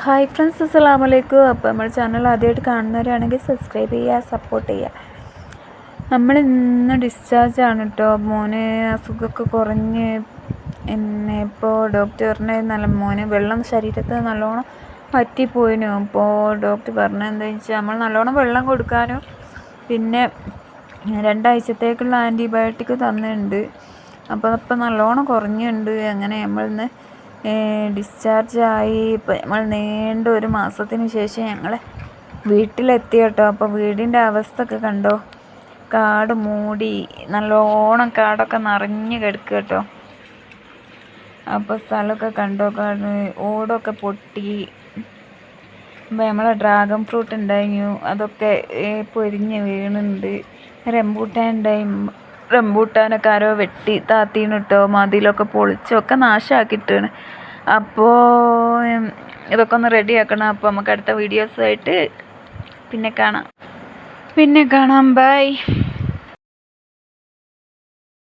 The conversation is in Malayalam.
ഹായ് ഫ്രണ്ട്സ് അസ്സാം വലൈക്കും അപ്പോൾ നമ്മുടെ ചാനൽ ആദ്യമായിട്ട് കാണുന്നവരാണെങ്കിൽ സബ്സ്ക്രൈബ് ചെയ്യുക സപ്പോർട്ട് ചെയ്യുക. നമ്മൾ ഇന്ന് ഡിസ്ചാർജ് ആണ് കേട്ടോ മോന് അസുഖമൊക്കെ കുറഞ്ഞ് എന്നെ ഇപ്പോൾ ഡോക്ടറിനെ നല്ല മോന് വെള്ളം ശരീരത്തിൽ നല്ലോണം പറ്റിപ്പോയിനു. അപ്പോൾ ഡോക്ടർ പറഞ്ഞത് എന്താ വെച്ചാൽ നമ്മൾ നല്ലോണം വെള്ളം കൊടുക്കാനും പിന്നെ രണ്ടാഴ്ചത്തേക്കുള്ള ആന്റിബയോട്ടിക് തന്നിട്ടുണ്ട്. അപ്പോൾ അപ്പം നല്ലോണം കുറഞ്ഞിട്ടുണ്ട്. അങ്ങനെ നമ്മളിന്ന് ഡിസ്ചാർജ് ആയി. ഇപ്പം നമ്മൾ നീണ്ട ഒരു മാസത്തിന് ശേഷം ഞങ്ങൾ വീട്ടിലെത്തി കേട്ടോ. അപ്പോൾ വീടിന്റെ അവസ്ഥ ഒക്കെ കണ്ടോ? കാട് മൂടി നല്ലോണം കാടൊക്കെ നിറഞ്ഞു കിടക്കുക കേട്ടോ. അപ്പോൾ സ്ഥലമൊക്കെ കണ്ടോ? കാട് ഓടൊക്കെ പൊട്ടി. അപ്പോൾ നമ്മളെ ഡ്രാഗൺ ഫ്രൂട്ട് ഉണ്ടായിരുന്നു. അതൊക്കെ പൊരിഞ്ഞ് വീണുണ്ട്. റംബൂട്ടാൻ ഉണ്ടായി. റംബൂട്ടാനൊക്കെ വെട്ടി താത്തീനിട്ടോ മതിലൊക്കെ മതിലൊക്കെ പൊളിച്ചൊക്കെ നാശമാക്കിയിട്ടാണ് അപ്പോൾ ഇതൊക്കെ ഒന്ന് റെഡിയാക്കണം അപ്പോൾ നമുക്ക് അടുത്ത വീഡിയോസായിട്ട് പിന്നെ കാണാം. പിന്നെ കാണാം. ബൈ